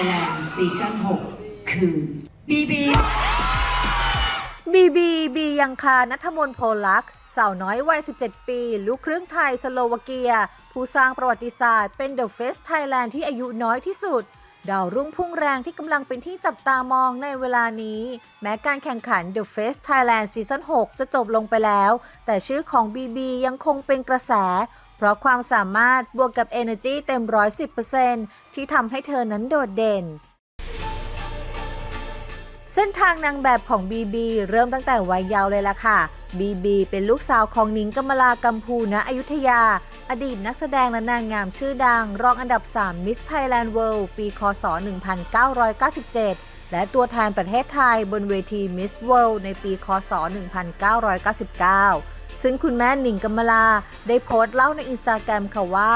Thailand ซีซั่น6 คือ BB บีบีบียังคานัทมนโพลักษ์สาวน้อยวัย 17 ปี ลูกครึ่งไทย สโลวาเกีย ผู้สร้างประวัติศาสตร์เป็นเดอะเฟสไทยแลนด์ที่อายุน้อยที่สุด ดาวรุ่งพุ่งแรงที่กำลังเป็นที่จับตามองในเวลานี้ แม้การแข่งขัน The Face Thailand ซีซั่น6จะจบลงไปแล้ว แต่ชื่อของ BB ยังคงเป็นกระแส เพราะความสามารถบวกกับ Energy เต็ม 110%ที่ทำให้เธอนั้นโดดเด่น เส้นทางนางแบบของบีบีเริ่มตั้งแต่วัยเยาว์เลยล่ะค่ะบีบีเป็นลูกสาวของนิงกมลากัมพูณอยุธยา อดีตนักแสดงและนางงามชื่อดัง รองอันดับ 3 Miss Thailand World ปี คศ 1997 และตัวแทนประเทศไทยบนเวที Miss World ในปี คศ 1999 ซึ่งคุณแม่หนิงกมลาได้โพสต์เล่าในอินสตาแกรมค่ะว่า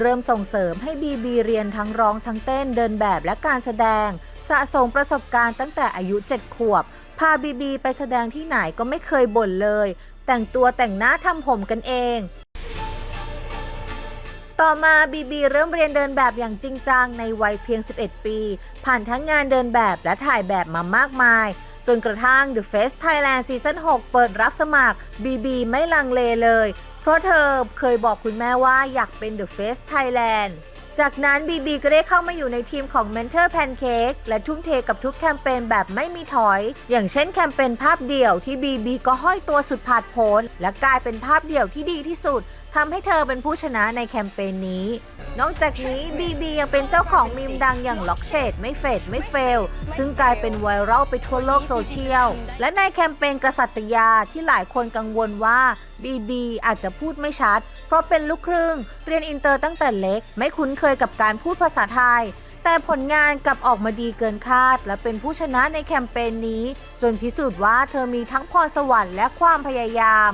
เริ่มส่งเสริมให้บีบีเรียนทั้งร้องทั้งเต้นเดินแบบและการแสดง สะสมประสบการณ์ตั้งแต่อายุ 7 ขวบ พาบีบีไปแสดงที่ไหนก็ไม่เคยบ่นเลย แต่งตัวแต่งหน้าทำผมกันเองต่อมาบีบีเริ่มเรียนเดินแบบอย่างจริงจังในวัยเพียง 11 ปี ผ่านทั้งงานเดินแบบและถ่ายแบบมามากมาย จนกระทั่ง The Face Thailand ซีซั่น6เปิดรับสมัครบีบีไม่ลังเลเลย เพราะเธอเคยบอกคุณแม่ว่าอยากเป็น The Face Thailand จากนั้นบีบีก็ได้เข้ามาอยู่ในทีมของ Mentor Pancake และทุ่มเทกับทุกแคมเปญแบบไม่มีถอย อย่างเช่นแคมเปญภาพเดี่ยวที่บีบีก็ห้อยตัวสุดผาดโผนและกลายเป็นภาพเดี่ยวที่ดีที่สุดทำให้เธอเป็นผู้ชนะในแคมเปญนี้ นอกจากนี้บีบียังเป็นเจ้าของมีมดังอย่างล็อกเชดไม่เฟดไม่เฟล ซึ่งกลายเป็นไวรัลไปทั่วโลกโซเชียล และในแคมเปญกษัตริยาที่หลายคนกังวลว่าบีบีอาจจะพูดไม่ชัด เพราะเป็นลูกครึ่ง เรียนอินเตอร์ตั้งแต่เล็ก ไม่คุ้นเคยกับการพูดภาษาไทย แต่ผลงานกลับออกมาดีเกินคาด และเป็นผู้ชนะในแคมเปญนี้ จนพิสูจน์ว่าเธอมีทั้งพรสวรรค์และความพยายาม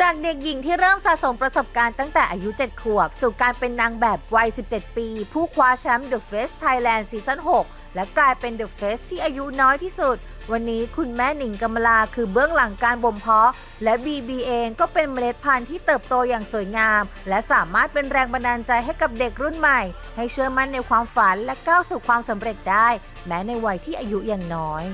จากเด็กหญิงที่เริ่มสะสมประสบการณ์ตั้งแต่อายุ 7 ขวบ สู่การเป็นนางแบบวัย 17 ปี ผู้คว้าแชมป์ The Face Thailand ซีซั่น6 และกลายเป็นเดอะเฟสที่อายุน้อยที่สุด วันนี้คุณแม่หนิงกำมลาคือเบื้องหลังการบ่มเพาะ และ BB เองก็เป็นเมล็ดพันธุ์ที่เติบโตอย่างสวยงาม และสามารถเป็นแรงบันดาลใจให้กับเด็กรุ่นใหม่ ให้เชื่อมั่นในความฝันและก้าวสู่ความสำเร็จได้ แม้ในวัยที่อายุยังน้อย